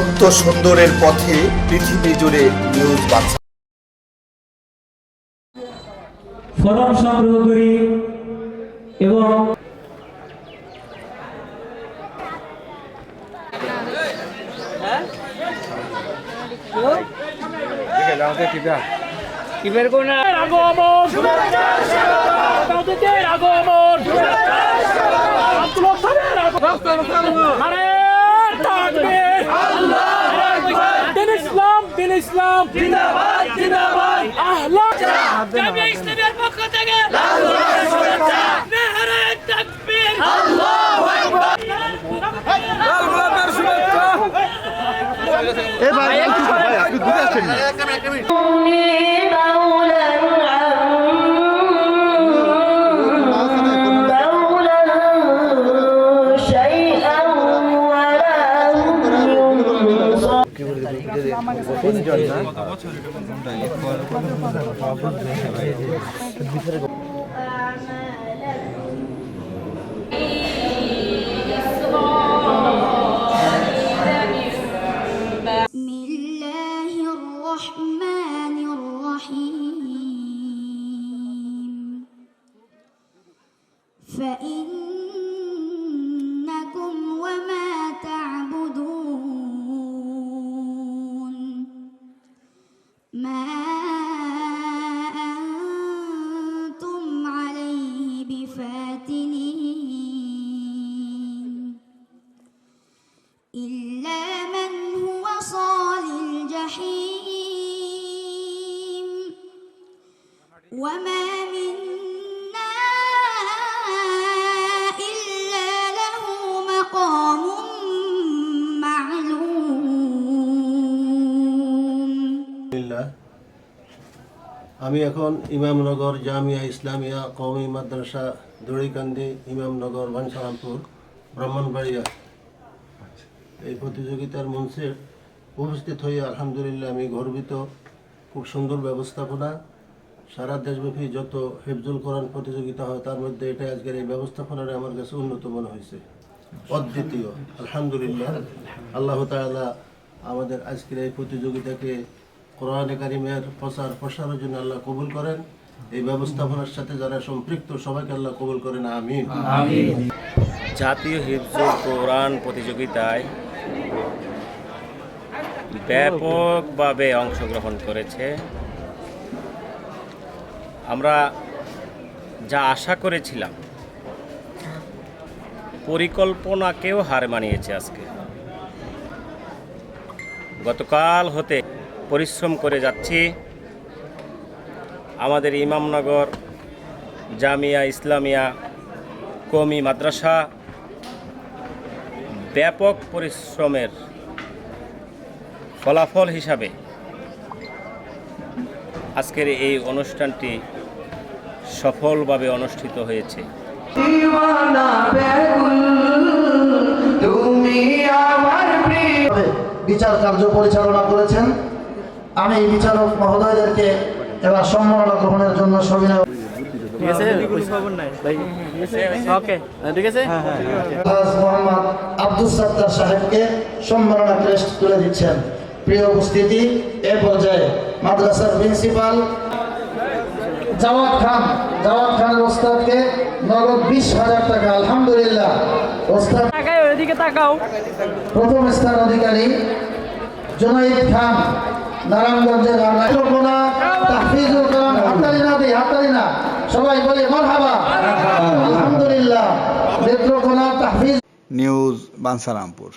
মুক্ত সুন্দরের পথে পৃথিবী জুড়ে নিউজ বাংলা ফরম সংগ্রহ করি এবং কিবের কোনা আগমন কাউদের আগমন জিন্দাবাদ জিন্দাবাদ। আহলাক। জামিয়া ইসলামের পক্ষ থেকে নারায়ণ তাকবীর। আল্লাহু আকবার। লাল গোলাপের শুভেচ্ছা এবার আপনি দূরে আসছেন এক মিনিট فإن ما أنتم عليه بفاتنين إلا من هو صال الجحيم وما আমি এখন ইমামনগর জামিয়া ইসলামিয়া কওমি মাদ্রাসা দড়িকান্দি ইমামনগর বাঞ্ছারামপুর ব্রাহ্মণবাড়িয়া। এই প্রতিযোগিতার মঞ্চে উপস্থিত হয়ে আলহামদুলিল্লাহ আমি গর্বিত। খুব সুন্দর ব্যবস্থাপনা। সারা দেশব্যাপী যত হেফজুল কোরআন প্রতিযোগিতা হয়, তার মধ্যে এটা আজকের এই ব্যবস্থাপনাটা আমার কাছে উন্নত মনে হয়েছে। অদ্বিতীয়। আলহামদুলিল্লাহ। আল্লাহ তাআলা আমাদের আজকের এই প্রতিযোগিতাকে কোরআনে কারিমের প্রচার প্রসারের জন্য আল্লাহ কবুল করেন। এই ব্যবস্থাপনার সাথে যারা সম্পৃক্ত সবাইকে আল্লাহ কবুল করেন। আমিন। জাতীয় হিফজুল কোরআন প্রতিযোগিতায় ব্যাপকভাবে অংশগ্রহণ করেছে। আমরা যা আশা করেছিলাম পরিকল্পনাকেও হার মানিয়েছে আজকে। গতকাল হতে পরিশ্রম করে যাচ্ছি। আমাদের ইমামনগর জামিয়া ইসলামিয়া কমি মাদ্রাসা ব্যাপক পরিশ্রমের ফলাফল হিসাবে আজকের এই অনুষ্ঠানটি সফলভাবে অনুষ্ঠিত হয়েছে। বিচার কার্য পরিচালনা করেছেন আমি বিচারক মহোদয়দেরকে এবার সম্মাননা গ্রহণের জন্য সবিনয় আব্দুল সত্তার সাহেবকে সম্মাননা ক্রেস্ট তুলে দিচ্ছেন। প্রিয় উপস্থিতি এ পর্যায়ে মাদ্রাসার প্রিন্সিপাল জাওয়াদ খান জাওয়াদ খানের ওস্তাদকে নগদ বিশ হাজার টাকা আলহামদুলিল্লাহ ওস্তাদ। প্রথম স্থান অধিকারী জুনাইদ খান নারায়ণগঞ্জের রামনাথনা তাহফিজুল কালাম হাততালি না দিই হাততালি না। সবাই বলে মারহাবা। আলহামদুলিল্লাহ। নেত্রকোনা তাহফিজ নিউজ বাঞ্ছারামপুর